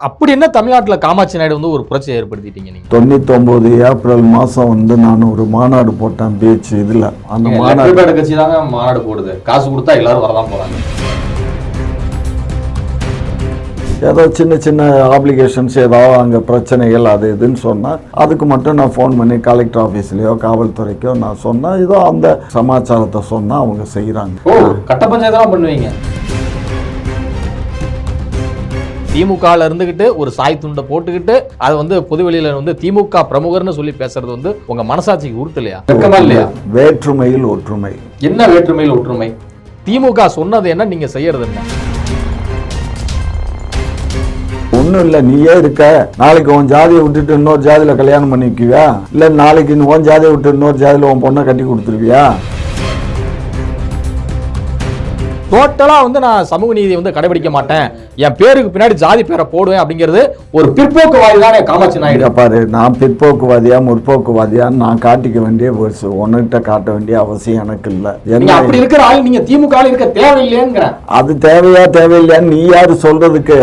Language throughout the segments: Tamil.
அப்படி என்ன தமிழ்நாட்டுல காமாட்சி நாயுடு வந்து ஒரு புரட்சியை ஏற்படுத்திட்டீங்க நீங்க? தொண்ணூத்தொம்பது ஏப்ரல் மாதம் வந்து நான் ஒரு மாநாடு போட்டேன் பீச் இதில். அந்த மாநாடு கட்சி தாங்க மாநாடு போடுது. காசு கொடுத்தா எல்லாரும் வரதான் போறாங்க. ஏதோ சின்ன சின்ன ஆப்ளிகேஷன்ஸ் ஏதோ அங்கே பிரச்சனைகள் அது இதுன்னு சொன்னால் அதுக்கு மட்டும் நான் ஃபோன் பண்ணி கலெக்டர் ஆஃபீஸ்லேயோ காவல்துறைக்கோ நான் சொன்னால் ஏதோ அந்த சமாச்சாரத்தை சொன்னால் அவங்க செய்கிறாங்க ஓ கட்ட பண்ணுவீங்க. திமுகல இருந்துகிட்டு ஒரு சாய் துண்டை போட்டுக்கிட்டு அது வந்து பொதுவெளியில வந்து திமுக பிரமுகர்னு சொல்லி பேசுறது வந்து உங்க மனசாட்சிக்கு உறுத்தலையா? இல்லையா? வேற்றுமையில் ஒற்றுமை. என்ன வேற்றுமையில் ஒற்றுமை? திமுக சொன்னது என்ன நீங்க செய்யறது என்ன? ஒன்றும் இல்லை நீயே இருக்க. நாளைக்கு உன் ஜாதியை விட்டுட்டு இன்னொரு ஜாதியில் கல்யாணம் பண்ணிக்குவியா? இல்லை நாளைக்கு உன் ஜாதியை விட்டு இன்னொரு ஜாதியில் உன் பொண்ணை கட்டி கொடுத்துருவியா? டோட்டலா வந்து நான் சமூக நீதியை வந்து கடைபிடிக்க மாட்டேன். என் பேருக்கு பின்னாடி ஜாதி பேரை போடுவேன் அப்படிங்கிறது ஒரு பிற்போக்குவாதி தானே காமாட்சி நாயுடு. பாரு நான் பிற்போக்குவாதியா முற்போக்குவாதியான்னு நான் காட்டிக்க வேண்டிய ஒரு உன்கிட்ட காட்ட வேண்டிய அவசியம் எனக்கு இல்லை. அப்படி இருக்கிற ஆள் நீங்க திமுக இருக்க தேவையில்லையேங்கிறேன் அது தேவையா தேவையில்லையான்னு நீ யாரு சொல்றதுக்கு?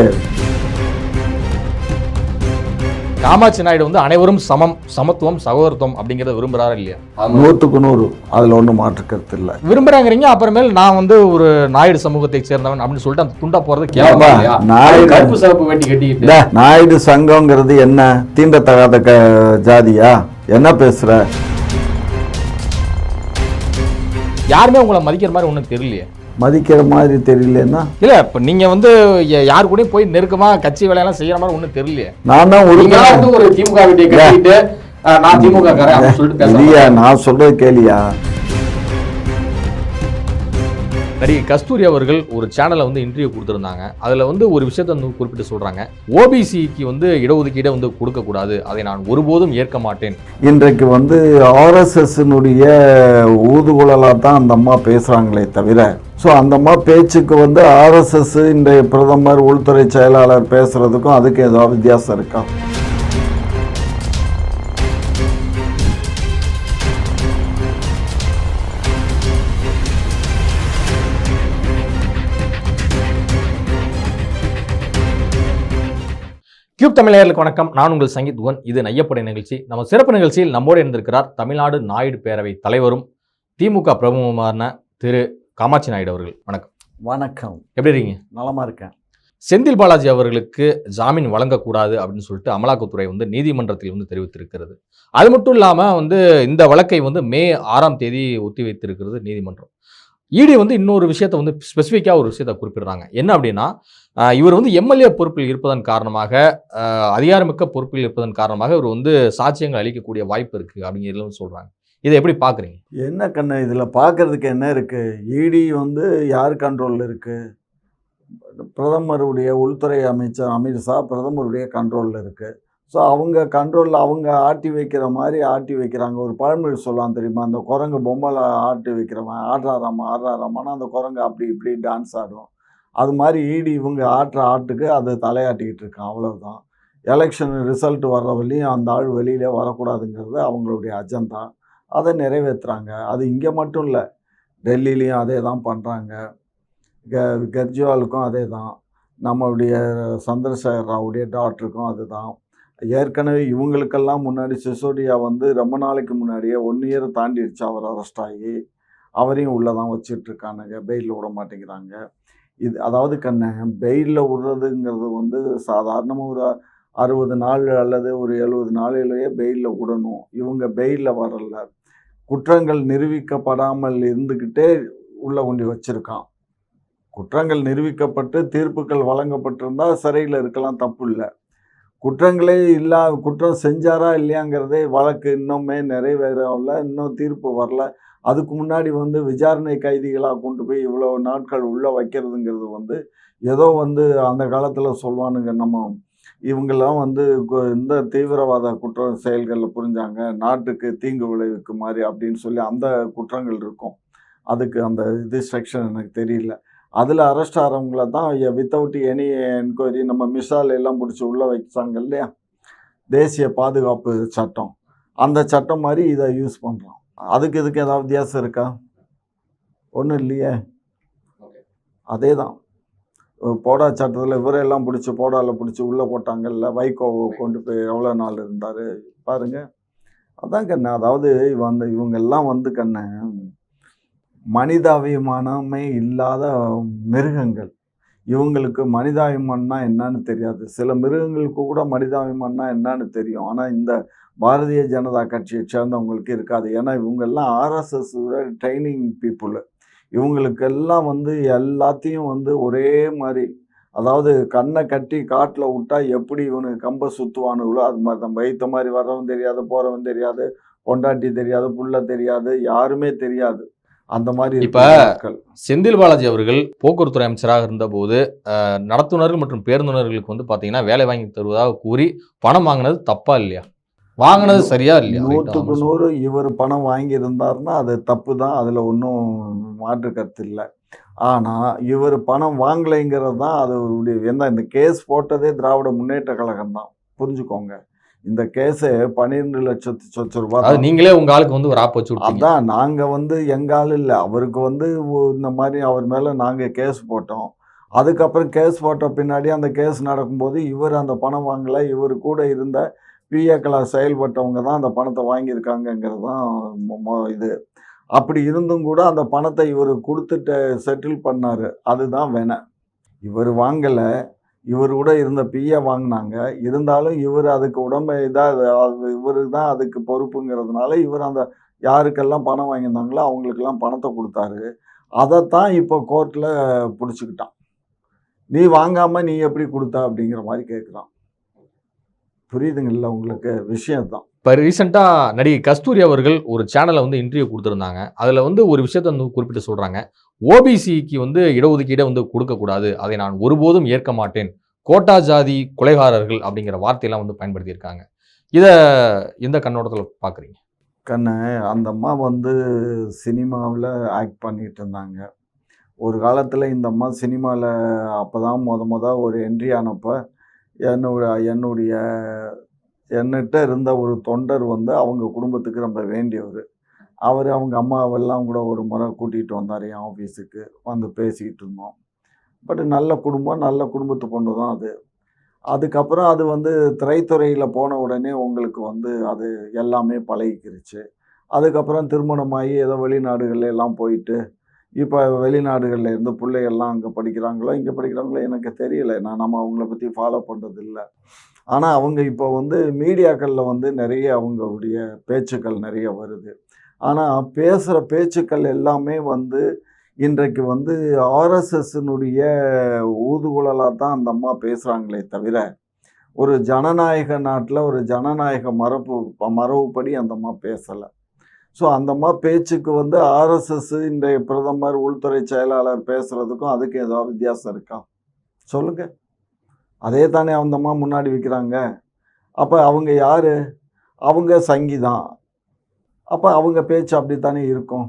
காமாட்சி நாயுடு வந்து அனைவரும் சமம் சமத்துவம் சகோதரத்துவம் அப்படிங்கறத விரும்புறாரு இல்லையா? நூற்றுக்கு நூறு. அதில் ஒன்றும் மாற்றுக்கிறது இல்லை விரும்புறாங்கிறீங்க. அப்புறமேல் நான் வந்து ஒரு நாயுடு சமூகத்தை சேர்ந்தவன் அப்படின்னு சொல்லிட்டு அந்த துண்டா போறது நாயுடு- சங்கங்கிறது என்ன? தீண்டத்தகாத க ஜாதியா? என்ன பேசுற? யாருமே உங்களை மதிக்கிற மாதிரி ஒண்ணும் தெரியலையே. மதிக்கிற மாதிரி தெரியலன்னா இல்ல இப்ப நீங்க வந்து யாரு கூடயும் போய் நெருக்கமா கட்சி வேலையெல்லாம் செய்யற மாதிரி ஒண்ணும் தெரியலையே. நான் தான் ஒரு திமுக நான் திமுக இல்லையா நான் சொல்றது கேளியா? நடிகை கஸ்தூரி அவர்கள் ஒரு சேனல்ல வந்து இன்டர்வியூ கொடுத்திருந்தாங்க. அதுல வந்து ஒரு விஷயத்தை வந்து குறிப்பிட்டு சொல்றாங்க. ஓபிசிக்கு வந்து இடஒதுக்கீடை வந்து கொடுக்க கூடாது அதை நான் ஒருபோதும் ஏற்க மாட்டேன். இன்றைக்கு வந்து ஆர்எஸ்எஸ்னுடைய ஊதுகுழலாக தான் அந்த அம்மா பேசுகிறாங்களே தவிர ஸோ அந்த பேச்சுக்கு வந்து ஆர்எஸ்எஸ் இன்றைய பிரதமர் உள்துறை செயலாளர் பேசுகிறதுக்கும் அதுக்கு ஏதாவது வித்தியாசம் இருக்கா? கியூப் தமிழர்களுக்கு வணக்கம். நான் உங்கள் சங்கீத் குவன் இது நையப்படை நிகழ்ச்சி. நம்ம சிறப்பு நிகழ்ச்சியில் நம்மோடு இருந்திருக்கிறார் தமிழ்நாடு நாயுடு பேரவை தலைவரும் திமுக பிரமுகமான திரு காமாட்சி நாயுடு அவர்கள் வணக்கம். வணக்கம். எப்படி இருக்கீங்க? நலமா இருக்கேன். செந்தில் பாலாஜி அவர்களுக்கு ஜாமீன் வழங்கக்கூடாது அப்படின்னு சொல்லிட்டு அமலாக்கத்துறை வந்து நீதிமன்றத்தில் வந்து தெரிவித்திருக்கிறது. அது மட்டும் இல்லாமல் வந்து இந்த வழக்கை வந்து மே ஆறாம் தேதி ஒத்தி வைத்திருக்கிறது நீதிமன்றம். இடி வந்து இன்னொரு விஷயத்தை வந்து ஸ்பெசிஃபிக்காக ஒரு விஷயத்தை குறிப்பிடுறாங்க. என்ன அப்படின்னா இவர் வந்து எம்எல்ஏ பொறுப்பில் இருப்பதன் காரணமாக அதிகாரமிக்க பொறுப்பில் இருப்பதன் காரணமாக இவர் வந்து சாட்சியங்கள் அளிக்கக்கூடிய வாய்ப்பு இருக்குது அப்படிங்கிறதும் சொல்கிறாங்க இதை எப்படி பார்க்குறீங்க என்ன கண்ணு இதில் பார்க்கறதுக்கு என்ன இருக்குது இடி வந்து யார் கண்ட்ரோலில் இருக்குது பிரதமருடைய உள்துறை அமைச்சர் அமித்ஷா பிரதமருடைய கண்ட்ரோலில் இருக்குது ஸோ அவங்க கண்ட்ரோலில் அவங்க ஆட்டி வைக்கிற மாதிரி ஆட்டி வைக்கிறாங்க. ஒரு பழமொழி சொல்லலாம் தெரியுமா? அந்த குரங்கு பொம்மையில் ஆட்டி வைக்கிறவன் ஆடுறாராமா ஆடுறாராமான்னா அந்த குரங்கு அப்படி இப்படி டான்ஸ் ஆடும். அது மாதிரி ஈடி இவங்க ஆட்டுற ஆட்டுக்கு அது தலையாட்டிக்கிட்டு இருக்கான். அவ்வளோதான் எலெக்ஷன் ரிசல்ட் வர்ற வழியும் அந்த ஆள் வெளியிலே வரக்கூடாதுங்கிறது அவங்களுடைய அஜெண்டா அதை நிறைவேற்றுறாங்க அது இங்கே மட்டும் இல்லை டெல்லிலையும் அதே தான் பண்ணுறாங்க க கெஜ்ரிவாலுக்கும் அதே தான். நம்மளுடைய சந்திரசேகர் ராவுடைய டாக்டருக்கும் அதுதான் ஏற்கனவே இவங்களுக்கெல்லாம் முன்னாடி சிசோடியா வந்து ரொம்ப நாளைக்கு முன்னாடியே ஒன் இயர் தாண்டிடுச்சு அவர் அரெஸ்ட் ஆகி. அவரையும் உள்ளே தான் வச்சிட்ருக்கானுங்க. பெயிலில் விட மாட்டேங்கிறாங்க. இது அதாவது கண்ண பெயிலில் விடுறதுங்கிறது வந்து சாதாரணமாக ஒரு அறுபது நாள் அல்லது ஒரு எழுபது நாளிலேயே பெயிலில் விடணும். இவங்க பெயிலில் வரல. குற்றங்கள் நிரூபிக்கப்படாமல் இருந்துக்கிட்டே உள்ளே கொண்டு வச்சுருக்கான். குற்றங்கள் நிரூபிக்கப்பட்டு தீர்ப்புகள் வழங்கப்பட்டிருந்தால் சிறையில் இருக்கலாம் தப்பு இல்லை. குற்றங்களே இல்லா குற்றம் செஞ்சாரா இல்லையாங்கிறதே வழக்கு இன்னுமே நிறைவேறல இன்னும் தீர்ப்பு வரல. அதுக்கு முன்னாடி வந்து விசாரணை கைதிகளாக கொண்டு போய் இவ்வளோ நாட்கள் உள்ளே வைக்கிறதுங்கிறது வந்து ஏதோ வந்து அந்த காலத்தில் சொல்லுவானுங்க நம்ம இவங்கெல்லாம் வந்து இந்த தீவிரவாத குற்ற செயல்களில் புரிஞ்சாங்க நாட்டுக்கு தீங்கு விளைவிக்கும் மாதிரி அப்படின்னு சொல்லி அந்த குற்றங்கள் இருக்கும். அதுக்கு அந்த இது செக்ஷன் எனக்கு தெரியல. அதில் அரெஸ்ட் ஆகிறவங்கள தான் வித்தவுட் எனி என்கொயரி நம்ம மிசால் எல்லாம் பிடிச்சி உள்ளே வச்சாங்க இல்லையா? தேசிய பாதுகாப்பு சட்டம். அந்த சட்டம் மாதிரி இதை யூஸ் பண்ணுறோம் அதுக்கு இதுக்கு ஏதாவது வித்தியாசம் இருக்கா? ஒன்றும் இல்லையே. அதே தான் போடா சட்டத்தில் இவரெல்லாம் பிடிச்சி போடாவில் பிடிச்சி உள்ளே போட்டாங்கல்ல வைகோவை கொண்டு போய் எவ்வளோ நாள் இருந்தார் பாருங்கள் அதான் கண்ணு அதாவது வந்து இவங்கெல்லாம் வந்து கண்ணு மனிதாபிமானமே இல்லாத மிருகங்கள். இவங்களுக்கு மனிதாபிமானம்னா என்னன்னு தெரியாது. சில மிருகங்களுக்கு கூட மனிதாபிமானம்னா என்னன்னு தெரியும். ஆனால் இந்த பாரதிய ஜனதா கட்சியை சேர்ந்தவங்களுக்கு இருக்காது. ஏன்னா இவங்கெல்லாம் ஆர்எஸ்எஸ் ட்ரைனிங் பீப்புள் இவங்களுக்கெல்லாம் வந்து எல்லாத்தையும் வந்து ஒரே மாதிரி அதாவது கண்ணை கட்டி காட்டில் விட்டா எப்படி இவனுக்கு கம்பை சுற்றுவானுங்களோ அது மாதிரி தான். வைத்த மாதிரி வர்றவன் தெரியாது போகிறவன் தெரியாது பொண்டாட்டி தெரியாது புள்ள தெரியாது யாருமே தெரியாது. அந்த மாதிரி இப்ப- செந்தில் பாலாஜி அவர்கள் போக்குவரத்துறை அமைச்சராக இருந்தபோது நடத்துனர்கள் மற்றும் பேருந்துனர்களுக்கு வந்து பாத்தீங்கன்னா வேலை வாங்கி தருவதாக கூறி பணம் வாங்கினது தப்பா இல்லையா? வாங்கினது சரியா இல்லையா? நூற்றுக்கு நூறு இவர் பணம் வாங்கியிருந்தாருன்னா அது தப்பு தான். அதில் ஒன்றும் மாற்று கருத்து இல்லை. ஆனால் இவர் பணம் வாங்கலைங்கிறது தான் அதோடைய என்ன இந்த கேஸ் போட்டதே திராவிட முன்னேற்ற கழகம் தான். புரிஞ்சுக்கோங்க. இந்த கேஸு பன்னிரெண்டு லட்சத்து சொச்ச ரூபாய். நீங்களே உங்க ஆளுக்கு வந்து ஒரு ஆப் வச்சு விட்டீங்க. அதான் நாங்கள் வந்து எங்க ஆள் இல்லை. அவருக்கு வந்து இந்த மாதிரி அவர் மேலே நாங்கள் கேஸ் போட்டோம். அதுக்கப்புறம் கேஸ் போட்ட பின்னாடி அந்த கேஸ் நடக்கும்போது இவர் அந்த பணம் வாங்கலை. இவர் கூட இருந்த பிஏக்களாக செயல்பட்டவங்க தான் அந்த பணத்தை வாங்கியிருக்காங்கங்கிறது தான் மொ- இது. அப்படி இருந்தும் கூட அந்த பணத்தை இவர் கொடுத்துட்டு செட்டில் பண்ணார். அதுதான் வேணை இவர் வாங்கலை. இவர் கூட இருந்த பிஏ வாங்கினாங்க. இருந்தாலும் இவர் அதுக்கு உடம்பு இதாக இவர் தான் அதுக்கு பொறுப்புங்கிறதுனால இவர் அந்த யாருக்கெல்லாம் பணம் வாங்கியிருந்தாங்களோ அவங்களுக்கெல்லாம் பணத்தை கொடுத்தாரு. அதைத்தான் இப்போ கோர்ட்டில் பிடிச்சிக்கிட்டான். நீ வாங்காமல் நீ எப்படி கொடுத்த அப்படிங்கிற மாதிரி கேட்குறான் புரியுதுங்கல்ல உங்களுக்கு விஷயம் தான் இப்போ ரீசெண்டாக நடிகை கஸ்தூரி அவர்கள் ஒரு சேனலை வந்து இன்டர்வியூ கொடுத்துருந்தாங்க. அதில் வந்து ஒரு விஷயத்தை வந்து குறிப்பிட்டு சொல்கிறாங்க ஓபிசிக்கு வந்து இடஒதுக்கீடை வந்து கொடுக்கக்கூடாது அதை நான் ஒருபோதும் ஏற்க மாட்டேன். கோட்டா ஜாதி கொலைகாரர்கள் அப்படிங்கிற வார்த்தையெல்லாம் வந்து பயன்படுத்தியிருக்காங்க. இதை எந்த கண்ணோட்டத்தில் பார்க்குறீங்க கண்ணு அந்த அம்மா வந்து சினிமாவில் ஆக்ட் பண்ணிட்டு இருந்தாங்க. ஒரு காலத்தில் இந்த அம்மா சினிமாவில் அப்போ தான் முத முத ஒரு என்ட்ரி ஆனப்போ என்னோட என்னுடைய என்கிட்ட இருந்த ஒரு தொண்டர் வந்து அவங்க குடும்பத்துக்கு ரொம்ப வேண்டியவர். அவர் அவங்க அம்மாவெல்லாம் கூட ஒரு முறை கூட்டிகிட்டு வந்தார் என் ஆஃபீஸுக்கு வந்து பேசிக்கிட்டு இருந்தோம். பட் நல்ல குடும்பம் நல்ல குடும்பத்து பொண்ணு தான் அது. அதுக்கப்புறம் அது வந்து திரைத்துறையில் போன உடனே உங்களுக்கு வந்து அது எல்லாமே பழகிக்கிருச்சு. அதுக்கப்புறம் திருமணமாகி ஏதோ வெளிநாடுகள்ல எல்லாம் போயிட்டு இப்போ வெளிநாடுகளில் இருந்து பிள்ளைகள்லாம் அங்கே படிக்கிறாங்களோ இங்கே படிக்கிறாங்களோ எனக்கு தெரியல. நான் நம்ம அவங்கள பற்றி ஃபாலோ பண்ணுறது இல்லை ஆனால் அவங்க இப்போ வந்து மீடியாக்களில் வந்து நிறைய அவங்களுடைய பேச்சுக்கள் நிறைய வருது. ஆனால் பேசுகிற பேச்சுக்கள் எல்லாமே வந்து இன்றைக்கு வந்து ஆர்எஸ்எஸ்னுடைய ஊதுகுழலாக தான் அந்த அம்மா பேசுகிறாங்களே தவிர ஒரு ஜனநாயக நாட்டில் ஒரு ஜனநாயக மரபு மரபுப்படி அந்த அம்மா பேசலை. ஸோ அந்த அம்மா பேச்சுக்கு வந்து ஆர்எஸ்எஸ் இன்றைய பிரதமர் உள்துறை செயலாளர் பேசுகிறதுக்கும் அதுக்கு ஏதாவது வித்தியாசம் இருக்கா? சொல்லுங்க. அதே தானே அந்த அம்மா முன்னாடி வைக்கிறாங்க. அப்போ அவங்க யார்? அவங்க சங்கீதான் அப்போ அவங்க பேச்சு அப்படித்தானே இருக்கும்?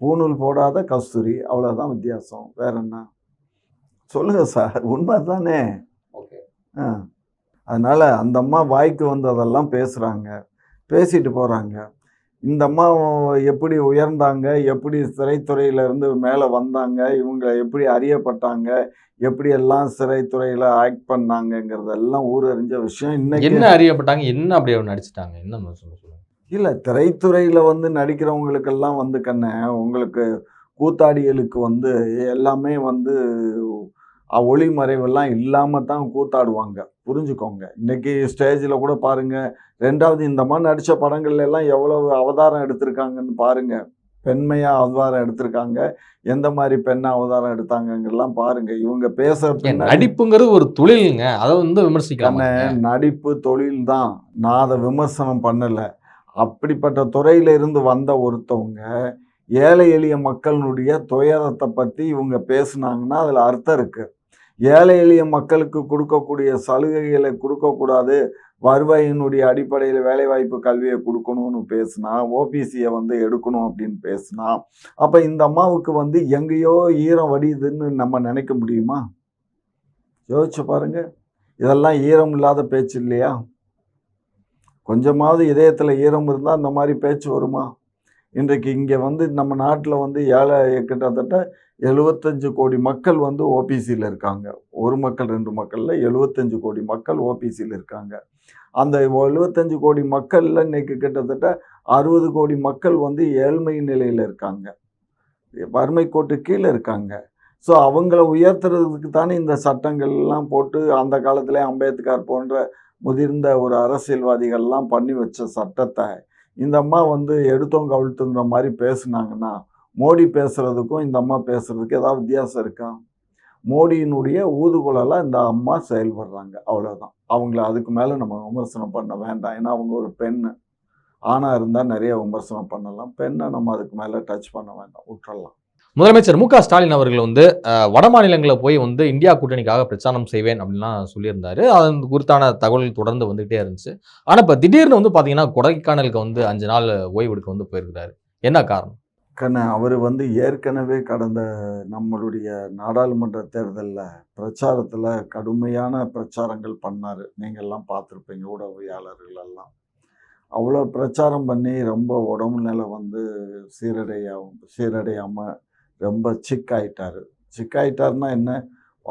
பூணூல் போடாத கஸ்தூரி அவ்வளோதான் வித்தியாசம். வேற என்ன? சொல்லுங்க சார். உண்மை தானே ஆ. அதனால் அந்த அம்மா வாய்க்கு வந்ததெல்லாம் பேசுகிறாங்க பேசிட்டு போகிறாங்க இந்த அம்மா எப்படி உயர்ந்தாங்க? எப்படி திரைத்துறையில இருந்து மேலே வந்தாங்க? இவங்க எப்படி அறியப்பட்டாங்க? எப்படி எல்லாம் சிறைத்துறையில் ஆக்ட் பண்ணாங்கங்கிறதெல்லாம் ஊரறிஞ்ச விஷயம். இன்னைக்கு என்ன அறியப்பட்டாங்க? என்ன அப்படி அவர் நடிச்சிட்டாங்க? என்ன சொல்ல சொல்லுங்க? இல்லை திரைத்துறையில் வந்து நடிக்கிறவங்களுக்கெல்லாம் வந்து கண்ணே உங்களுக்கு கூத்தாடிகளுக்கு வந்து எல்லாமே வந்து ஒளிமறைவெல்லாம் இல்லாமல் தான் கூத்தாடுவாங்க. புரிஞ்சுக்கோங்க. இன்னைக்கு ஸ்டேஜில் கூட பாருங்க. ரெண்டாவது இந்த மாதிரி நடித்த படங்கள்ல எல்லாம் எவ்வளவு அவதாரம் எடுத்திருக்காங்கன்னு பாருங்க. பெண்மையாக அவதாரம் எடுத்திருக்காங்க. எந்த மாதிரி பெண்ணை அவதாரம் எடுத்தாங்கங்கெல்லாம் பாருங்க. இவங்க பேச நடிப்புங்கிறது ஒரு தொழிலுங்க. அதை வந்து விமர்சிக்கலாம் நடிப்பு தொழில் தான் நான் அதை விமர்சனம் பண்ணலை. அப்படிப்பட்ட துறையில இருந்து வந்த ஒருத்தவங்க ஏழை எளிய மக்களுடைய துயரத்தை பற்றி இவங்க பேசுனாங்கன்னா அதில் அர்த்தம் இருக்கு. ஏழை எளிய மக்களுக்கு கொடுக்கக்கூடிய சலுகைகளை கொடுக்கக்கூடாது. வருவாயினுடைய அடிப்படையில் வேலைவாய்ப்பு கல்வியை கொடுக்கணும்னு பேசுனா ஓபிசியை வந்து எடுக்கணும் அப்படின்னு பேசுனா அப்போ இந்த அம்மாவுக்கு வந்து எங்கேயோ ஈரம் வடியுதுன்னு நம்ம நினைக்க முடியுமா? யோசிச்சு பாருங்க. இதெல்லாம் ஈரம் இல்லாத பேச்சு இல்லையா? கொஞ்சமாவது இதயத்தில் ஈரம் இருந்தால் அந்த மாதிரி பேச்சு வருமா? இன்றைக்கு இங்கே வந்து நம்ம நாட்டில் வந்து ஏழை கிட்டத்தட்ட எழுபத்தஞ்சு கோடி மக்கள் வந்து ஓபிசியில் இருக்காங்க. ஒரு மக்கள் ரெண்டு மக்களில் எழுபத்தஞ்சு கோடி மக்கள் ஓபிசியில் இருக்காங்க. அந்த எழுபத்தஞ்சு கோடி மக்களில் இன்னைக்கு கிட்டத்தட்ட அறுபது கோடி மக்கள் வந்து ஏழ்மை நிலையில் இருக்காங்க. வறுமை கோட்டு கீழே இருக்காங்க. ஸோ அவங்கள உயர்த்துறதுக்கு தானே இந்த சட்டங்கள் எல்லாம் போட்டு அந்த காலத்திலே அம்பேத்கர் போன்ற முதிர்ந்த ஒரு அரசியல்வாதிகள்லாம் பண்ணி வச்ச சட்டத்தை இந்த அம்மா வந்து எடுத்தோம் கவிழ்த்துங்கிற மாதிரி பேசுனாங்கன்னா மோடி பேசுகிறதுக்கும் இந்த அம்மா பேசுறதுக்கு ஏதாவது வித்தியாசம் இருக்கா? மோடியினுடைய ஊதுகுழலாக இந்த அம்மா செயல்படுறாங்க அவ்வளோதான் அவங்கள அதுக்கு மேலே நம்ம விமர்சனம் பண்ண வேண்டாம். ஏன்னா அவங்க ஒரு பெண்ணு. ஆணாக இருந்தால் நிறைய விமர்சனம் பண்ணலாம். பெண்ணை நம்ம அதுக்கு மேலே டச் பண்ண வேண்டாம். விட்டுறலாம். முதலமைச்சர் மு க ஸ்டாலின் அவர்கள் வந்து வட மாநிலங்களில் போய் வந்து இந்தியா கூட்டணிக்காக பிரச்சாரம் செய்வேன் அப்படின்லாம் சொல்லியிருந்தார். அது குறித்தான தகவல் தொடர்ந்து வந்துகிட்டே இருந்துச்சு. ஆனால் இப்போ திடீர்னு வந்து பார்த்தீங்கன்னா கொடைக்கானலுக்கு வந்து அஞ்சு நாள் ஓய்வெடுக்க வந்து போயிருக்கிறாரு. என்ன காரணம்? கண்ண அவர் வந்து ஏற்கனவே கடந்த நம்மளுடைய நாடாளுமன்ற தேர்தலில் பிரச்சாரத்தில் கடுமையான பிரச்சாரங்கள் பண்ணார். நீங்கள்லாம் பார்த்துருப்பீங்க ஊடகவியாளர்கள் எல்லாம் அவ்வளோ பிரச்சாரம் பண்ணி ரொம்ப உடம்பு நிலை வந்து சீரடையாகும் சீரடையாமல் ரொம்ப சிக் ஆகிட்டார் சிக் சிக்காயிட்டார்னா என்ன?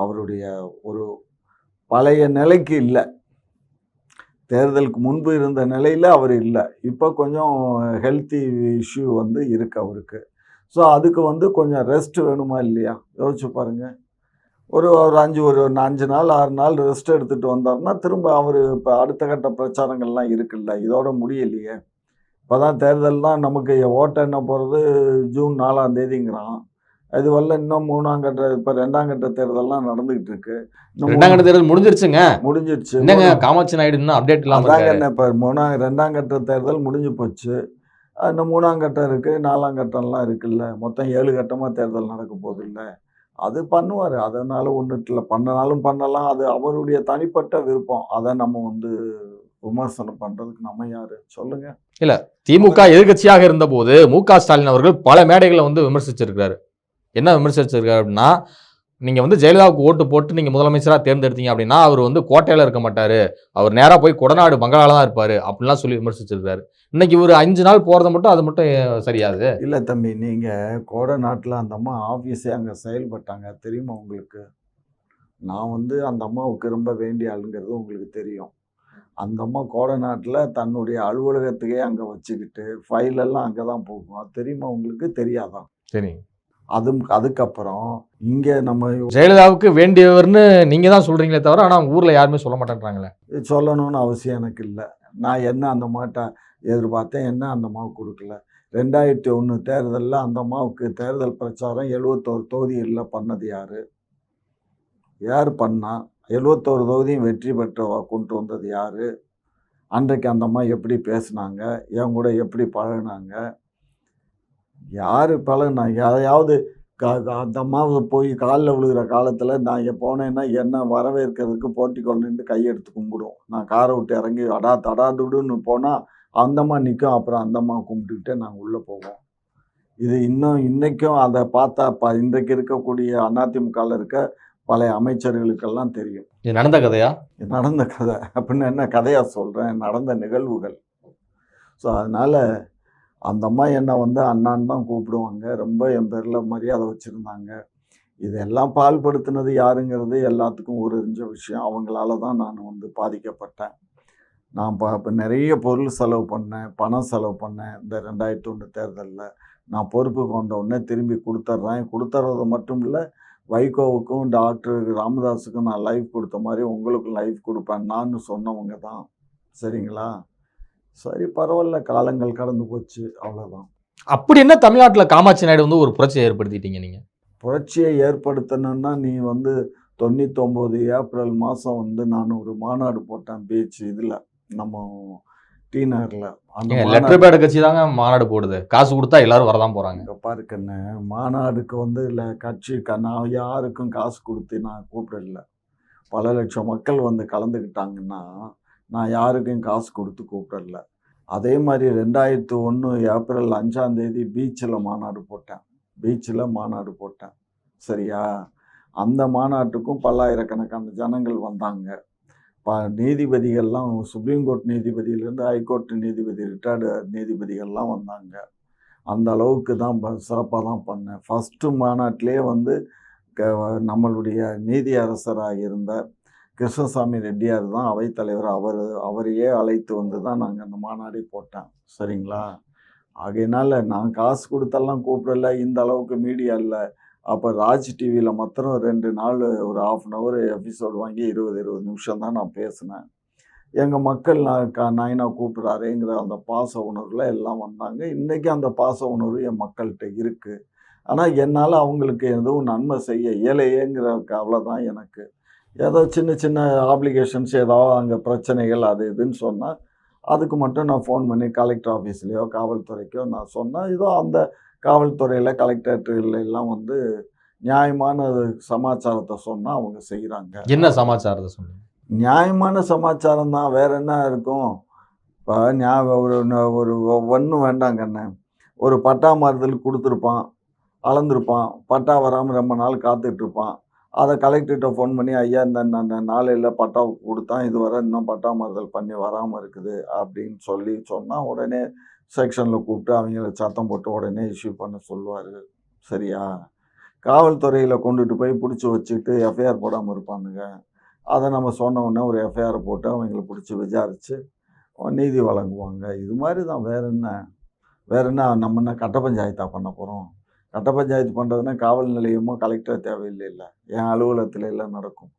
அவருடைய ஒரு பழைய நிலைக்கு இல்லை. தேர்தலுக்கு முன்பு இருந்த நிலையில் அவர் இல்லை. இப்போ கொஞ்சம் ஹெல்த்தி இஷ்யூ வந்து இருக்கு அவருக்கு. ஸோ அதுக்கு வந்து கொஞ்சம் ரெஸ்ட் வேணுமா இல்லையா? யோசிச்சு பாருங்கள் ஒரு ஒரு அஞ்சு ஒரு அஞ்சு நாள் ஆறு நாள் ரெஸ்ட் எடுத்துகிட்டு வந்தாருன்னா திரும்ப அவர் இப்போ அடுத்த கட்ட பிரச்சாரங்கள்லாம் இருக்குல்ல? இதோட முடியலையே. இப்போ தான் தேர்தல் தான் நமக்கு ஓட்ட என்ன போகிறது ஜூன் நாலாம் தேதிங்கிறான். இது வரல இன்னும் மூணாம் கட்ட இப்போ ரெண்டாம் கட்ட தேர்தல்லாம் நடந்துகிட்டு இருக்கு ரெண்டாம் கட்ட தேர்தல் முடிஞ்சிருச்சுங்க. முடிஞ்சிருச்சு. என்னங்க காமாட்சி நாயுடு இன்னும் அப்டேட் இல்லாம அதாங்க இப்போ மூணாம் ரெண்டாம் கட்ட தேர்தல் முடிஞ்சு போச்சு. இன்னும் மூணாம் கட்டம் இருக்குது நாலாம் கட்டம்லாம் இருக்குல்ல. மொத்தம் ஏழு கட்டமாக தேர்தல் நடக்க போகுது இல்லை அது பண்ணுவார். அதனால் ஒன்றும் இல்லை. பண்ணனாலும் பண்ணலாம். அது அவருடைய தனிப்பட்ட விருப்பம். அதை நம்ம வந்து விமர்சனம் பண்ணுறதுக்கு நம்ம யார்? சொல்லுங்கள் திமுக எதிர்க்கட்சியாக இருந்தபோது மு க ஸ்டாலின் அவர்கள் பல மேடைகளை வந்து விமர்சிச்சிருக்காரு என்ன விமர்சிச்சிருக்காரு அப்படின்னா நீங்க வந்து ஜெயலலிதாவுக்கு ஓட்டு போட்டு நீங்க முதலமைச்சரா தேர்ந்தெடுத்தீங்க அப்படின்னா அவர் வந்து கோட்டையில இருக்க மாட்டாரு. அவர் நேரா போய் கொடநாடு பங்களால தான் இருப்பாரு அப்படிலாம் சொல்லி விமர்சிச்சிருக்காரு. இன்னைக்கு ஒரு அஞ்சு நாள் போறதை மட்டும் அது மட்டும் சரியாது. இல்லை தம்பி நீங்கள் கோடை நாட்டில் அந்த அம்மா ஆஃபீஸே அங்கே செயல்பட்டாங்க. தெரியுமா உங்களுக்கு? நான் வந்து அந்த அம்மாவுக்கு ரொம்ப வேண்டிய ஆளுங்கிறது உங்களுக்கு தெரியும். அந்த அம்மா கோடை நாட்டில் தன்னுடைய அலுவலகத்துக்கே அங்கே வச்சுக்கிட்டு ஃபைல் எல்லாம் அங்கே தான் போகும். அது தெரியுமா உங்களுக்கு? தெரியாதான் சரி அது அதுக்கப்புறம் இங்கே நம்ம ஜெயலலிதாவுக்கு வேண்டியவர்னு நீங்க தான் சொல்றீங்களே தவிர ஆனா அவங்க ஊர்ல யாருமே சொல்ல மாட்டேன்றாங்களே. சொல்லணும்னு அவசியம் எனக்கு இல்லை. நான் என்ன அந்த மாட்டை எதிர்பார்த்தேன் என்ன அந்த அம்மாவுக்கு கொடுக்கல. ரெண்டாயிரத்தி ஒன்று தேர்தலில் அந்த அம்மாவுக்கு தேர்தல் பிரச்சாரம் எழுபத்தோரு தொகுதிகளில் பண்ணது யார்? யார் பண்ணா? எழுபத்தோரு தொகுதியும் வெற்றி பெற்ற கொண்டு வந்தது யார்? அன்றைக்கு அந்த அம்மா எப்படி பேசுனாங்க? என் கூட எப்படி பழகுனாங்க? யார் பழகுனா யாரையாவது கா கா- அந்த அம்மாவை போய் காலில் விழுகிற காலத்தில் நான் இங்கே போனேன்னா என்ன வரவேற்கிறதுக்கு போர்ட்டிக்கோல் நின்று கையெடுத்து கும்பிடும் நான் காரை விட்டு இறங்கி அடா தடா துடுன்னு போனால் அந்தம்மா நிற்கும் அப்புறம் அந்தம்மா கும்பிட்டுக்கிட்டே நாங்கள் உள்ளே போவோம். இது இன்னும் இன்றைக்கும் அதை பார்த்தா ப இன்றைக்கு இருக்கக்கூடிய அதிமுகவில் இருக்க பழைய அமைச்சர்களுக்கெல்லாம் தெரியும். இது நடந்த கதையா? நடந்த கதை. அப்படின்னு என்ன கதையாக சொல்கிறேன் நடந்த நிகழ்வுகள். ஸோ அதனால் அந்த அம்மா என்னை வந்து அண்ணான்னு தான் கூப்பிடுவாங்க. ரொம்ப என் பேரில் மரியாதை வச்சுருந்தாங்க. இதெல்லாம் பால்படுத்தினது யாருங்கிறது எல்லாத்துக்கும் ஒரு தெரிஞ்ச விஷயம். அவங்களால தான் நான் வந்து பாதிக்கப்பட்டேன். நான் பா இப்போ நிறைய பொருள் செலவு பண்ணேன். பணம் செலவு பண்ணேன். இந்த ரெண்டாயிரத்தி ஒன்று தேர்தலில் நான் பொறுப்புக்கு வந்த உடனே திரும்பி கொடுத்துட்றேன் கொடுத்துறது மட்டும் இல்லை வைகோவுக்கும் டாக்டர் ராமதாஸுக்கும் நான் லைஃப் கொடுத்த மாதிரி உங்களுக்கும் லைஃப் கொடுப்பேன். நான் சொன்னவங்க தான். சரிங்களா? சரி பரவாயில்ல. காலங்கள் கடந்து போச்சு. அவ்வளோதான் அப்படி என்ன தமிழ்நாட்டுல காமாட்சி நாயுடு வந்து ஒரு புரட்சியை ஏற்படுத்திட்டீங்க நீங்க? புரட்சியை ஏற்படுத்தணும்னா நீ வந்து தொண்ணூத்தொம்பது ஏப்ரல் மாதம் வந்து நான் ஒரு மாநாடு போட்டேன் பீச் இதில் நம்ம டி நகரில். அந்த லெட்டர் பேட் கட்சி தாங்க மாநாடு போடுது. காசு கொடுத்தா எல்லாரும் வரதான் போறாங்க. இங்கே பாருக்கண்ணே மாநாடுக்கு வந்து இல்லை கட்சி நான் யாருக்கும் காசு கொடுத்து நான் கூப்பிடல. பல லட்சம் மக்கள் வந்து கலந்துக்கிட்டாங்கன்னா நான் யாருக்கும் காசு கொடுத்து கூப்பிடல. அதே மாதிரி ரெண்டாயிரத்து ஒன்று ஏப்ரல் அஞ்சாம் தேதி பீச்சில் மாநாடு போட்டேன். பீச்சில் மாநாடு போட்டேன். சரியா? அந்த மாநாட்டுக்கும் பல்லாயிரக்கணக்கான ஜனங்கள் வந்தாங்க. ப நீதிபதிகள்லாம் சுப்ரீம் கோர்ட் நீதிபதியிலேருந்து ஹைகோர்ட் நீதிபதி ரிட்டையர்டு நீதிபதிகள்லாம் வந்தாங்க. அந்த அளவுக்கு தான் சிறப்பாக தான் பண்ணேன். ஃபஸ்ட்டு மாநாட்டிலே வந்து க நம்மளுடைய நீதி அரசராக இருந்த கிருஷ்ணசாமி ரெட்டியார் தான் அவைத்தலைவர். அவர் அவரையே அழைத்து வந்து தான் நாங்கள் அந்த மாநாடே போட்டேன் சரிங்களா? ஆகையினால நான் காசு கொடுத்தெல்லாம் கூப்பிடல. இந்த அளவுக்கு மீடியா இல்லை. அப்போ ராஜ் டிவியில் மாத்திரம் ரெண்டு நாள் ஒரு ஆஃப் அன் ஹவர் எபிசோடு வாங்கி இருபது இருபது நிமிஷம் தான் நான் பேசினேன். எங்கள் மக்கள் நான் கா நாயினா கூப்பிட்றாருங்கிற அந்த பாச உணர்வில் எல்லாம் வந்தாங்க. இன்றைக்கி அந்த பாச உணர்வு என் மக்கள்கிட்ட இருக்குது ஆனால் என்னால் அவங்களுக்கு எதுவும் நன்மை செய்ய இயலையேங்கிற கவலை தான் எனக்கு. ஏதோ சின்ன சின்ன ஆப்ளிகேஷன்ஸ் ஏதாவது அங்கே பிரச்சனைகள் அது இதுன்னு சொன்னால் அதுக்கு மட்டும் நான் ஃபோன் பண்ணி கலெக்டர் ஆஃபீஸ்லேயோ காவல்துறைக்கோ நான் சொன்னால் இதோ அந்த காவல்துறையில் கலெக்டரேட்டில் எல்லாம் வந்து நியாயமான சமாச்சாரத்தை சொன்னால் அவங்க செய்கிறாங்க என்ன சமாச்சாரத்தை சொல்லுங்க நியாயமான சமாச்சாரம் தான். வேற என்ன இருக்கும்? இப்போ ஞாபகம் ஒரு ஒன்றும் வேண்டாம் கண்ணே ஒரு பட்டா மாறுதல் கொடுத்துருப்பான் அளந்திருப்பான். பட்டா வராமல் ரொம்ப நாள் காத்துட்டு இருப்பான். அதை கலெக்டர்கிட்ட ஃபோன் பண்ணி ஐயா இந்த நாளையில் பட்டா கொடுத்தான் இது வரை இன்னும் பட்டா மாறுதல் பண்ணி வராமல் இருக்குது அப்படின்னு சொல்லி சொன்னால் உடனே செக்ஷனில் கூப்பிட்டு அவங்கள சத்தம் போட்டு உடனே இஷ்யூ பண்ண சொல்லுவார். சரியா? காவல்துறையில் கொண்டுட்டு போய் பிடிச்சி வச்சுட்டு எஃப்ஐஆர் போடாமல் இருப்பானுங்க. அதை நம்ம சொன்ன உடனே ஒரு எஃப்ஐஆர் போட்டு அவங்கள பிடிச்சி விசாரித்து நீதி வழங்குவாங்க. இது மாதிரி தான் வேற என்ன? வேற என்ன? நம்ம என்ன கட்ட பஞ்சாயத்தா பண்ண போகிறோம் கட்ட பஞ்சாயத்து பண்ணுறதுன்னா காவல் நிலையமோ கலெக்டர் தேவையில்லை இல்லை. என் அலுவலகத்தில் எல்லாம் நடக்கும்?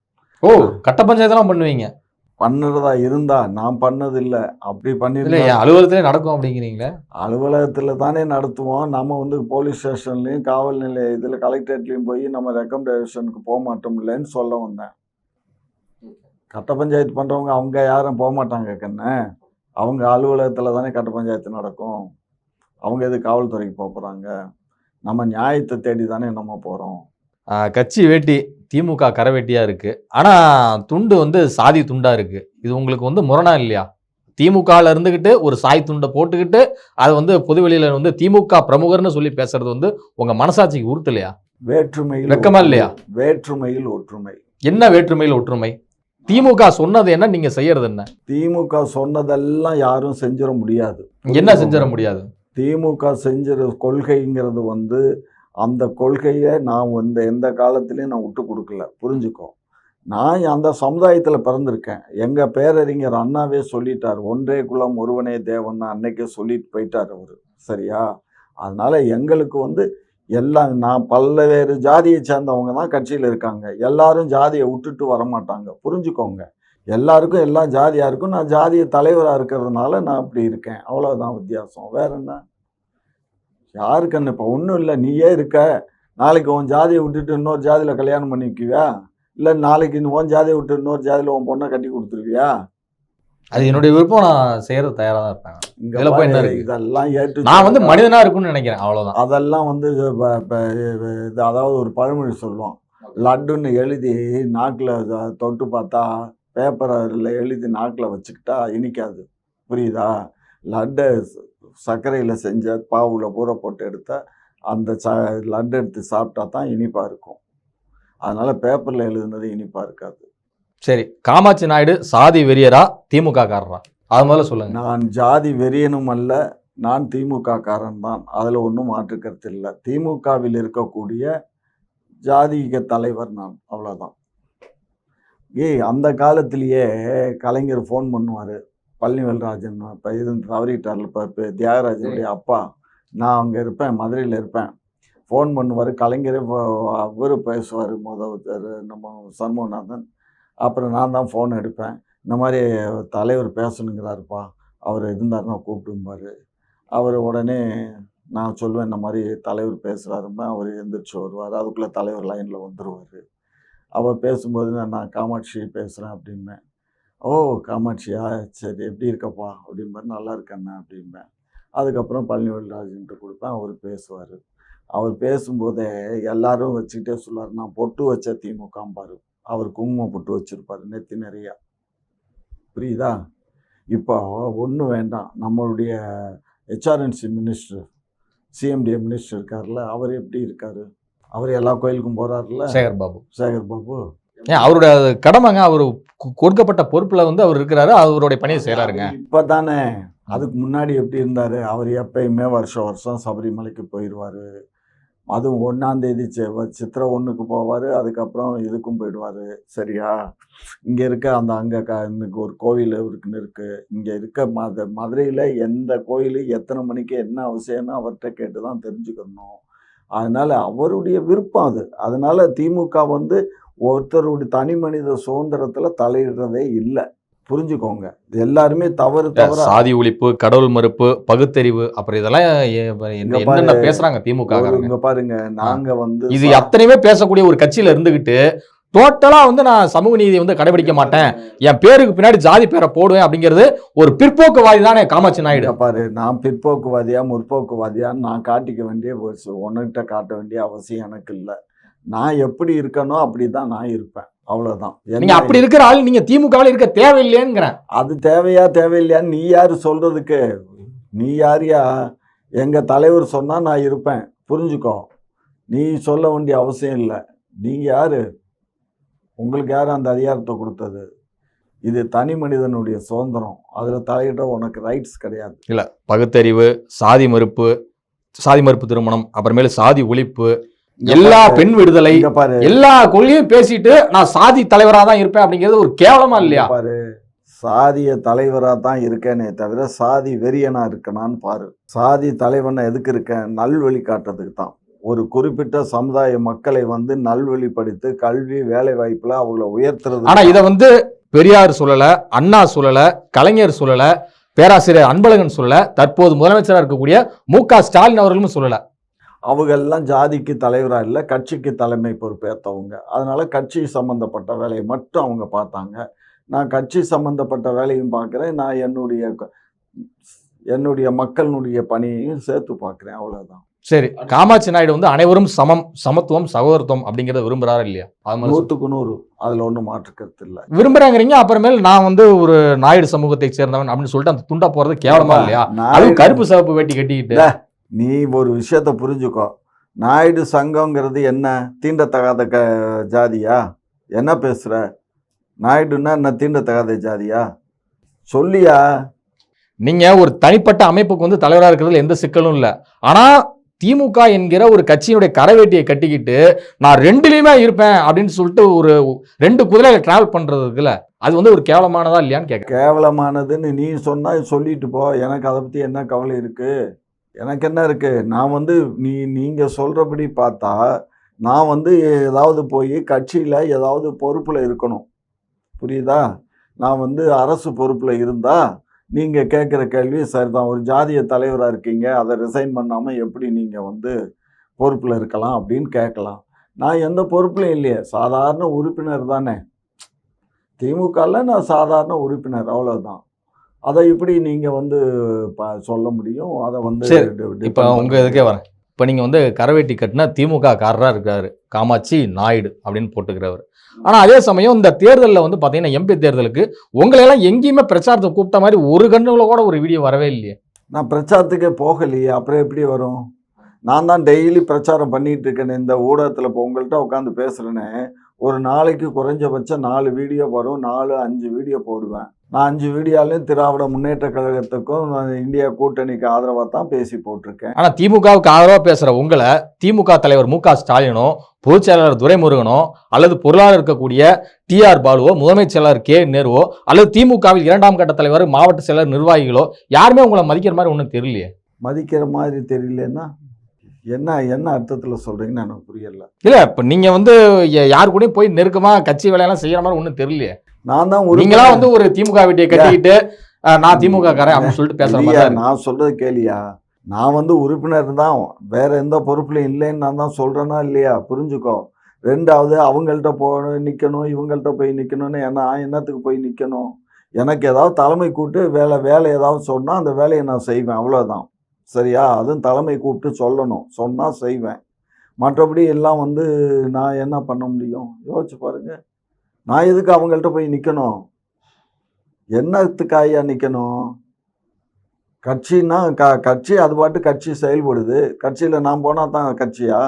ஓ கட்ட பஞ்சாயத்தெல்லாம் பண்ணுவீங்க? பண்ணுறதா இருந்தா நான் பண்ணது இல்லை அப்படி என் அலுவலகத்திலே நடக்கும் அப்படிங்கிறீங்களே? அலுவலகத்தில் தானே நடத்துவோம். நம்ம வந்து போலீஸ் ஸ்டேஷன்லேயும் காவல் நிலைய இதில் கலெக்டரேட்லேயும் போய் நம்ம ரெக்கமெண்டேஷனுக்கு போக மாட்டோம்லன்னு சொல்ல வந்தேன். கட்ட பஞ்சாயத்து பண்ணுறவங்க அவங்க யாரும் போக மாட்டாங்க கண்ணு. அவங்க அலுவலகத்தில் தானே கட்ட பஞ்சாயத்து நடக்கும். அவங்க எது காவல்துறைக்கு போக போகிறாங்க நம்ம நியாயத்தை தேடி தானே நம்ம போகிறோம் கட்சி வேட்டி திமுக கரை வேட்டியா இருக்கு. ஆனா துண்டு வந்து சாதி துண்டா இருக்கு. இது உங்களுக்கு வந்து முரணா இல்லையா? திமுகல இருந்துகிட்டு ஒரு சாய் துண்டை போட்டுக்கிட்டு அது வந்து பொதுவெளியில வந்து திமுக பிரமுகர்னு சொல்லி பேசுறது வந்து உங்க மனசாட்சிக்கு உறுத்தலையா? வேற்றுமையில் வெக்கமா இல்லையா? வேற்றுமையில் ஒற்றுமை. என்ன வேற்றுமையில் ஒற்றுமை? திமுக சொன்னது என்ன நீங்க செய்யறது என்ன? திமுக சொன்னதெல்லாம் யாரும் செஞ்சிட முடியாது. என்ன செஞ்சிட முடியாது? திமுக செஞ்சிற கொள்கைங்கிறது வந்து அந்த கொள்கையை நான் வந்து எந்த காலத்துலேயும் நான் விட்டு கொடுக்கல. புரிஞ்சுக்கோ. நான் அந்த சமுதாயத்தில் பிறந்திருக்கேன். எங்கள் பேரறிஞர் அண்ணாவே சொல்லிட்டார். ஒன்றே குலம் ஒருவனே தேவன் அன்னைக்கே சொல்லிட்டு போயிட்டார் அவர். சரியா? அதனால் எங்களுக்கு வந்து எல்லாம் நான் பல்வேறு ஜாதியை சேர்ந்தவங்க தான் கட்சியில் இருக்காங்க. எல்லாரும் ஜாதியை விட்டுட்டு வர மாட்டாங்க புரிஞ்சுக்கோங்க. எல்லாருக்கும் எல்லா ஜாதியாக இருக்கும் நான் ஜாதிய தலைவராக இருக்கிறதுனால நான் அப்படி இருக்கேன். அவ்வளோதான் வித்தியாசம். வேற என்ன? யாருக்கு இப்போ ஒன்றும் இல்லை. நீயே இருக்க. நாளைக்கு உன் ஜாதியை விட்டுட்டு இன்னொரு ஜாதியில் கல்யாணம் பண்ணிக்குவியா? இல்லை நாளைக்கு உன் ஜாதியை விட்டு இன்னொரு ஜாதியில் உன் பொண்ணை கட்டி கொடுத்துருவியா? அது என்னுடைய விருப்பம். நான் செய்யறது தயாரா தான் இருப்பேன். இதுல போய் என்ன? இதெல்லாம் ஏற்று நான் வந்து மனிதனா இருக்கும்னு நினைக்கிறேன். அவ்வளவுதான். அதெல்லாம் வந்து இது ப- ப- இது அதாவது ஒரு பழமொழி சொல்லுவோம் லட்டுன்னு எழுதி நாக்கில் தொட்டு பார்த்தா பேப்பரில் எழுதி நாக்கில் வச்சுக்கிட்டா இனிக்காது. புரியுதா? லட்டை சர்க்கரையில் செஞ்ச பாவுல பூர போட்டு எடுத்த அந்த ச லட்டு எடுத்து சாப்பிட்டா தான் இனிப்பாக இருக்கும். அதனால் பேப்பரில் எழுதுனது இனிப்பாக இருக்காது. சரி காமாட்சி நாயுடு சாதி வெறியரா திமுக காரரா? அது முதல்ல சொல்லுங்க. நான் ஜாதி வெறியனும் அல்ல நான் திமுக காரன் தான். அதில் ஒன்றும் மாற்று கருத்து இல்லை. திமுகவில் இருக்கக்கூடிய ஜாதிக தலைவர் நான் அவ்வளோதான் ஏய் அந்த காலத்திலேயே கலைஞர் ஃபோன் பண்ணுவார். பழனிவேல்ராஜன் இப்போ இது தவறிட்டார்ல இப்போ தியாகராஜனுடைய அப்பா. நான் அங்கே இருப்பேன் மதுரையில் இருப்பேன். ஃபோன் பண்ணுவார் கலைஞரே அவர் பேசுவார் முதல் நம்ம சண்முகநாதன். அப்புறம் நான் தான் ஃபோன் எடுப்பேன். இந்த மாதிரி தலைவர் பேசணுங்கிறாருப்பா. அவர் இருந்தாருன்னா கூப்பிடும்பாரு. அவர் உடனே நான் சொல்லுவேன் இந்த மாதிரி தலைவர் பேசுகிறாருமா அவர் எந்திரிச்சு வருவார். அதுக்குள்ளே தலைவர் லைனில் வந்துடுவார் அவர் பேசும்போது நான் காமாட்சி பேசுகிறேன் அப்படிம்பேன். ஓ காமாட்சியா? சரி எப்படி இருக்கப்பா? அப்படிம்பாரு நல்லா இருக்கண்ணா அப்படிம்பேன். அதுக்கப்புறம் பழனிவேல்ராஜன்ட்டு கொடுப்பேன். அவர் பேசுவார். அவர் பேசும்போதே எல்லாரும் வச்சுக்கிட்டே சொல்லுவார் நான் பொட்டு வச்ச திமுகம்பார் அவர் குங்குமம் பொட்டு வச்சுருப்பார் நெத்தி நிறையா. புரியுதா? இப்போ ஒன்றும் வேண்டாம். நம்மளுடைய ஹெச்ஆர்என்சி மினிஸ்டர் சிஎம்டிஏ மினிஸ்டர் இருக்கார்ல அவர் எப்படி இருக்கார்? அவர் எல்லா கோயிலுக்கும் போறாருல்ல? சேகர் பாபு. சேகர் பாபு. ஏன் அவருடைய கடமைங்க அவர் கொடுக்கப்பட்ட பொறுப்புல வந்து அவர் இருக்கிறாரு அவருடைய பணியை செய்யறாருங்க இப்போ தானே அதுக்கு முன்னாடி எப்படி இருந்தார்? அவர் எப்பயுமே வருஷம் வருஷம் சபரிமலைக்கு போயிடுவார் அதுவும் ஒன்றாந்தேதி சித்திரை ஒன்றுக்கு போவார் அதுக்கப்புறம் இதுக்கும் போயிடுவார். சரியா? இங்கே இருக்க அந்த அங்கே க இன்னைக்கு ஒரு கோவில் இருக்குன்னு இருக்குது இங்கே இருக்க மத மதுரையில் எந்த கோயில் எத்தனை மணிக்கு என்ன அவசியம்னு அவர்கிட்ட கேட்டு தான் தெரிஞ்சுக்கணும். அதனால் அவருடைய விருப்பம் அது. அதனால் திமுக வந்து ஒருத்தருடைய தனி மனித சுதந்திரத்தில் தலையிடுறதே இல்லை. புரிஞ்சுக்கோங்க. எல்லாருமே தவறு தவறா? சாதி ஒழிப்பு கடவுள் மறுப்பு பகுத்தறிவு அப்புறம் இதெல்லாம் என்னென்ன பேசுறாங்க திமுக இங்க பாருங்க நாங்க வந்து இது அத்தனையுமே பேசக்கூடிய ஒரு கட்சியில இருந்துகிட்டு டோட்டலா வந்து நான் சமூக நீதியை வந்து கடைபிடிக்க மாட்டேன். என் பேருக்கு பின்னாடி ஜாதி பேரை போடுவேன் அப்படிங்கிறது ஒரு பிற்போக்குவாதி தானே காமாட்சி நாயுடு. பாரு நான் பிற்போக்குவாதியா முற்போக்குவாதியான்னு நான் காட்டிக்க வேண்டிய ஒரு உன்கிட்ட காட்ட வேண்டிய அவசியம் எனக்கு இல்லை. நான் எப்படி இருக்கனோ அப்படிதான் நான் இருப்பேன். அவ்வளவுதான். நீங்க என்ன- அப்படி இருக்கிற ஆள் நீங்க திமுகவில் இருக்க தேவையில்லையேங்கிறேன். அது தேவையா தேவையில்லையான்னு நீ யாரு சொல்றதுக்கு? நீ யாரியா? எங்க தலைவர் சொன்னா நான் இருப்பேன். புரிஞ்சுக்கோ. நீ சொல்ல வேண்டிய அவசியம் இல்லை. நீங்க யாரு? உங்களுக்கு யாரு அந்த அதிகாரத்தை கொடுத்தது? இது தனி மனிதனுடைய சுதந்திரம். அதுல தலையிட உனக்கு ரைட்ஸ் கிடையாது. பகுத்தறிவு சாதி மறுப்பு சாதி மறுப்பு திருமணம் அப்புறமேலு சாதி ஒழிப்பு எல்லா பெண் விடுதலை எல்லா கொள்கையும் பேசிட்டு நான் சாதி தலைவரா தான் இருப்பேன் அப்படிங்கிறது ஒரு கேவலமா இல்லையா? பாரு சாதிய தலைவரா தான் இருக்கேனே தவிர சாதி வெறியனா இருக்கனான்னு பாரு. சாதி தலைவனை எதுக்கு இருக்கேன்? நல்வழி காட்டுறதுக்கு தான் ஒரு குறிப்பிட்ட சமுதாய மக்களை வந்து நல்வழிப்படுத்தி கல்வி வேலை வாய்ப்புல அவங்கள உயர்த்துறது ஆனா இத வந்து பெரியார் சொல்லல அண்ணா சொல்லல கலைஞர் சொல்லல பேராசிரியர் அன்பழகன் சொல்லல தற்போது முதலமைச்சரா இருக்கக்கூடிய மு க ஸ்டாலின் அவர்களும் சொல்லல. அவங்க எல்லாம் ஜாதிக்கு தலைவரா இல்லை கட்சிக்கு தலைமை பொறுப்பேற்றவங்க அதனால கட்சி சம்பந்தப்பட்ட வேலையை மட்டும் அவங்க பார்த்தாங்க. நான் கட்சி சம்பந்தப்பட்ட வேலையும் பார்க்குறேன். நான் என்னுடைய என்னுடைய மக்களினுடைய பணியையும் சேர்த்து பார்க்குறேன். அவ்வளவுதான். சரி காமாட்சி நாயுடு வந்து அனைவரும் சமம் சமத்துவம் சகோதரத்துவம் அப்படிங்கறத விரும்புறாரா இல்லையா? அது நூற்றுக்கு நூறு. அதில் ஒன்றும் மாற்று கருத்து இல்லை விரும்புறாங்கிறீங்க அப்புறமேல் நான் வந்து ஒரு நாயுடு சமூகத்தை சேர்ந்தவன் அப்படின்னு சொல்லிட்டு அந்த துண்டா போறது கேவலமா இல்லையா? அதுவும் கருப்பு சிவப்பு வேட்டி கட்டிக்கிட்டு. நீ ஒரு விஷயத்த புரிஞ்சுக்கோ. நாயுடு சங்கங்கிறது என்ன? தீண்டத்தகாத க ஜாதியா? என்ன பேசுற? நாயுடுன்னா என்ன தீண்டத்தகாத ஜாதியா? சொல்லியா? நீங்க ஒரு தனிப்பட்ட அமைப்புக்கு வந்து தலைவரா இருக்கிறதுல எந்த சிக்கலும் இல்ல. ஆனா திமுக என்கிற ஒரு கட்சியினுடைய கரவேட்டியை கட்டிக்கிட்டு நான் ரெண்டுலயுமே இருப்பேன் அப்படின்னு சொல்லிட்டு ஒரு ரெண்டு குதிரையில டிராவல் பண்றது இருக்குல்ல அது வந்து ஒரு கேவலமானதா இல்லையான்னு கேட்க கேவலமானதுன்னு நீ சொன்னால் சொல்லிட்டு போ. எனக்கு அதை பற்றி என்ன கவலை இருக்குது எனக்கு என்ன இருக்குது நான் வந்து நீ நீங்கள் சொல்கிறபடி பார்த்தா நான் வந்து ஏதாவது போய் கட்சியில் ஏதாவது பொறுப்பில் இருக்கணும். புரியுதா? நான் வந்து அரசு பொறுப்பில் இருந்தால் நீங்க கேட்குற கேள்வி சரிதான் ஒரு ஜாதிய தலைவரா இருக்கீங்க. அதை ரிசைன் பண்ணாம எப்படி நீங்க வந்து பொறுப்புல இருக்கலாம்? அப்படின்னு கேட்கலாம். நான் எந்த பொறுப்புலையும் இல்லையே. சாதாரண உறுப்பினர் தானே. திமுகல நான் சாதாரண உறுப்பினர் அவ்வளவுதான். அதை இப்படி நீங்க வந்து சொல்ல முடியும். அதை வந்து இப்ப பண்ண உங்க இதுக்கே வரேன். இப்போ நீங்கள் வந்து கரவேட்டி கட்டினா திமுக காரராக இருக்காரு. காமாட்சி நாயுடு அப்படின்னு போட்டுக்கிறவர். ஆனால் அதே சமயம் இந்த தேர்தலில் வந்து பார்த்தீங்கன்னா எம்பி தேர்தலுக்கு உங்களை எல்லாம் எங்கேயுமே பிரச்சாரத்தை கூப்பிட்ட மாதிரி ஒரு கண்ணுல கூட ஒரு வீடியோ வரவே இல்லையே. நான் பிரச்சாரத்துக்கே போகலையே அப்புறம் எப்படி வரும்? நான் தான் டெய்லி பிரச்சாரம் பண்ணிகிட்டு இருக்கேன் இந்த ஊடகத்தில் இப்போ உங்கள்கிட்ட உட்காந்து பேசுகிறேனே ஒரு நாளைக்கு குறைஞ்சபட்சம் நாலு வீடியோ வரும் நாலு அஞ்சு வீடியோ போடுவேன். நான் அஞ்சு வீடியோலையும் திராவிட முன்னேற்ற கழகத்துக்கும் இந்தியா கூட்டணிக்கு ஆதரவாக தான் பேசி போட்டிருக்கேன். ஆனா திமுகவுக்கு ஆதரவா பேசுற உங்களை திமுக தலைவர் மு க ஸ்டாலினோ பொதுச் செயலாளர் துரைமுருகனோ அல்லது பொருளாளர் இருக்கக்கூடிய டி ஆர் பாலுவோ முதன்மைச் செயலாளர் கே நேருவோ அல்லது திமுகவில் இரண்டாம் கட்ட தலைவர் மாவட்ட செயலர் நிர்வாகிகளோ யாருமே உங்களை மதிக்கிற மாதிரி ஒன்றும் தெரியலையே? மதிக்கிற மாதிரி தெரியலன்னா என்ன என்ன அர்த்தத்தில் சொல்கிறீங்கன்னு எனக்கு புரியல. இல்ல இப்ப நீங்க வந்து யாரு கூடயும் போய் நெருக்கமா கட்சி வேலையெல்லாம் செய்யற மாதிரி ஒன்றும் தெரியலையே. நான் தான் நீங்களா உறுப்பினர். வந்து ஒரு திமுக வீட்டை கட்டிக்கிட்டு நான் திமுக காரன் அப்படின்னு சொல்லிட்டு மாதிரி இருக்கு. நான் சொல்றது கேளியா? நான் வந்து உறுப்பினர் தான். வேற எந்த பொறுப்புலையும் இல்லைன்னு நான் தான் சொல்றேனா இல்லையா? புரிஞ்சுக்கோ. ரெண்டாவது அவங்கள்ட்ட போகணும் நிற்கணும் இவங்கள்ட்ட போய் நிற்கணும்னு என்ன என்னத்துக்கு போய் நிற்கணும் எனக்கு ஏதாவது தலைமை கூப்பிட்டு வேலை வேலை ஏதாவது சொன்னால் அந்த வேலையை நான் செய்வேன் அவ்வளோதான் சரியா? அதுவும் தலைமை கூப்பிட்டு சொல்லணும். சொன்னால் செய்வேன். மற்றபடி எல்லாம் வந்து நான் என்ன பண்ண முடியும்? யோசிச்சு பாருங்கள் நான் எதுக்கு அவங்கள்ட்ட போய் நிற்கணும் என்னத்துக்காயா நிற்கணும் கட்சின்னா க கட்சி அது பாட்டு கட்சி செயல்படுது. கட்சியில் நான் போனால் தான் கட்சியா?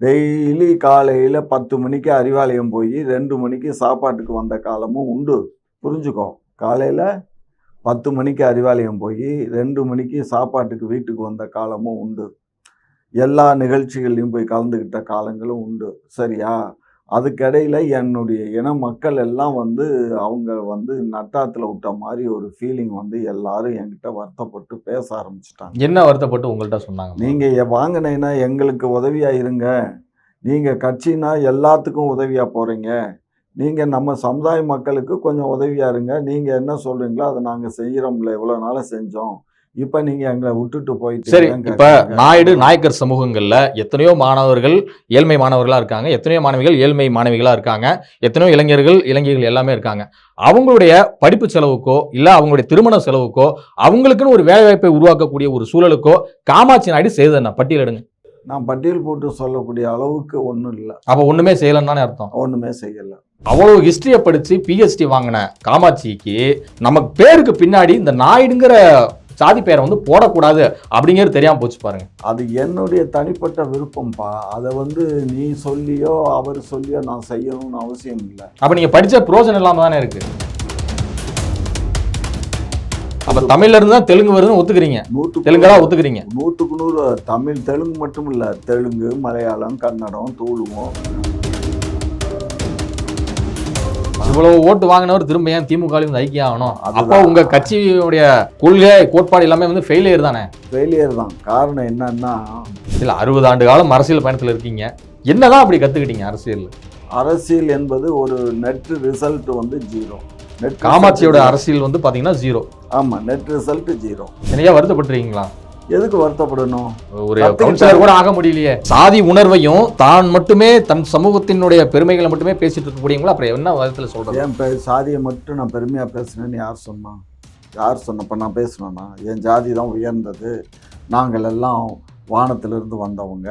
டெய்லி காலையில் பத்து மணிக்கு அறிவாலயம் போய் ரெண்டு மணிக்கு சாப்பாட்டுக்கு வந்த காலமும் உண்டு. புரிஞ்சுக்கோ. காலையில் பத்து மணிக்கு அறிவாலயம் போய் ரெண்டு மணிக்கு சாப்பாட்டுக்கு வீட்டுக்கு வந்த காலமும் உண்டு. எல்லா நிகழ்ச்சிகள்லையும் போய் கலந்துக்கிட்ட காலங்களும் உண்டு. சரியா? அதுக்கிடையில என்னுடைய இன மக்கள் எல்லாம் வந்து அவங்க வந்து நட்டாத்துல விட்ட மாதிரி ஒரு ஃபீலிங் வந்து எல்லாரும் என்கிட்ட வருத்தப்பட்டு பேச ஆரம்பிச்சிட்டாங்க. என்ன வருத்தப்பட்டு உங்கள்கிட்ட சொன்னாங்க? நீங்க வாங்கினீங்கன்னா எங்களுக்கு உதவியா இருங்க. நீங்க கட்சினா எல்லாத்துக்கும் உதவியா போறீங்க. நீங்க நம்ம சமுதாய மக்களுக்கு கொஞ்சம் உதவியா இருங்க. நீங்க என்ன சொல்றீங்களோ அதை நாங்க செய்யறோம்ல இவ்வளவு நாளா செஞ்சோம். இப்ப நீங்க எங்களை விட்டுட்டு போயிட்டு சரி இப்ப நாயுடு நாயக்கர் சமூகங்கள்ல எத்தனையோ மாணவர்கள் ஏழ்மை மாணவர்களா இருக்காங்க. எத்தனையோ மாணவிகள் ஏழ்மை மாணவிகளா இருக்காங்க. எத்தனையோ இளைஞர்கள் இளைஞர்கள் எல்லாமே இருக்காங்க. அவங்களுடைய படிப்பு செலவுக்கோ இல்ல அவங்களுடைய திருமண செலவுக்கோ அவங்களுக்குன்னு ஒரு வேலை வாய்ப்பை உருவாக்கக்கூடிய ஒரு சூழலுக்கோ காமாட்சி நாயுடு என்ன? பட்டியலிடுங்க நான் பட்டியல் போட்டு சொல்லக்கூடிய அளவுக்கு ஒன்றும் இல்லை. அப்ப ஒண்ணுமே செய்யலன்னு தானே அர்த்தம். ஒண்ணுமே செய்யல. அவ்வளவு ஹிஸ்டரியை படிச்சு பிஹெச்டி வாங்கின காமாட்சிக்கு நமக்கு பேருக்கு பின்னாடி இந்த நாயுடுங்கிற சாதி பெயரை வந்து போடக்கூடாது அப்படிங்கிறது தெரியாம போச்சு பாருங்க. அது என்னுடைய தனிப்பட்ட விருப்பம்ப்பா அதை வந்து நீ சொல்லியோ அவர் சொல்லியோ நான் செய்யணும்னு அவசியம் இல்லை. அப்ப நீங்க படிச்ச பிரோஜனம் இல்லாம தானே இருக்கு. அப்ப தமிழ்ல இருந்து தான் தெலுங்கு வருதுன்னு ஒத்துக்கிறீங்க. நூற்றுக்கு தெலுங்கெல்லாம் ஒத்துக்கிறீங்க. நூற்றுக்கு நூறு தமிழ் தெலுங்கு மட்டும் இல்லை தெலுங்கு மலையாளம் கன்னடம் தூளுவம் இவ்வளவு ஓட்டு வாங்கினவர் திரும்ப ஏன் திமுக வந்து ஐக்கியம் ஆகணும். அப்போ உங்க கட்சியுடைய கொள்கை கோட்பாடு எல்லாமே வந்து ஃபெயிலியர் தானே? ஃபெயிலியர் தான். காரணம் என்னன்னா இல்ல அறுபது ஆண்டு காலம் அரசியல் பயணத்துல இருக்கீங்க. என்னதான் அப்படி கத்துக்கிட்டீங்க அரசியல் அரசியல் என்பது ஒரு நெட் ரிசல்ட் வந்து ஜீரோ காமாட்சியோட அரசியல் வந்து பாத்தீங்கன்னா ஜீரோ ஆமாம் நெட் ரிசல்ட் ஜீரோ என்னையா வருத்தப்பட்டிருக்கீங்களா? எதுக்கு வருத்தப்படணும்? ஒரு கவுன்சிலர் கூட ஆக முடியலையே. சாதி உணர்வையும் தான் மட்டுமே தன் சமூகத்தினுடைய பெருமைகளை மட்டுமே பேசிட்டு இருக்கக்கூடியவங்களா? அப்புறம் என்ன விதத்துல சொல்றது? என் சாதியை மட்டும் நான் பெருமையாக பேசுனேன்னு யார் சொன்னா? யார் சொன்னப்ப நான் பேசுனேன்னா? என் ஜாதி தான் உயர்ந்தது. நாங்கள் எல்லாம் வானத்திலிருந்து வந்தவங்க.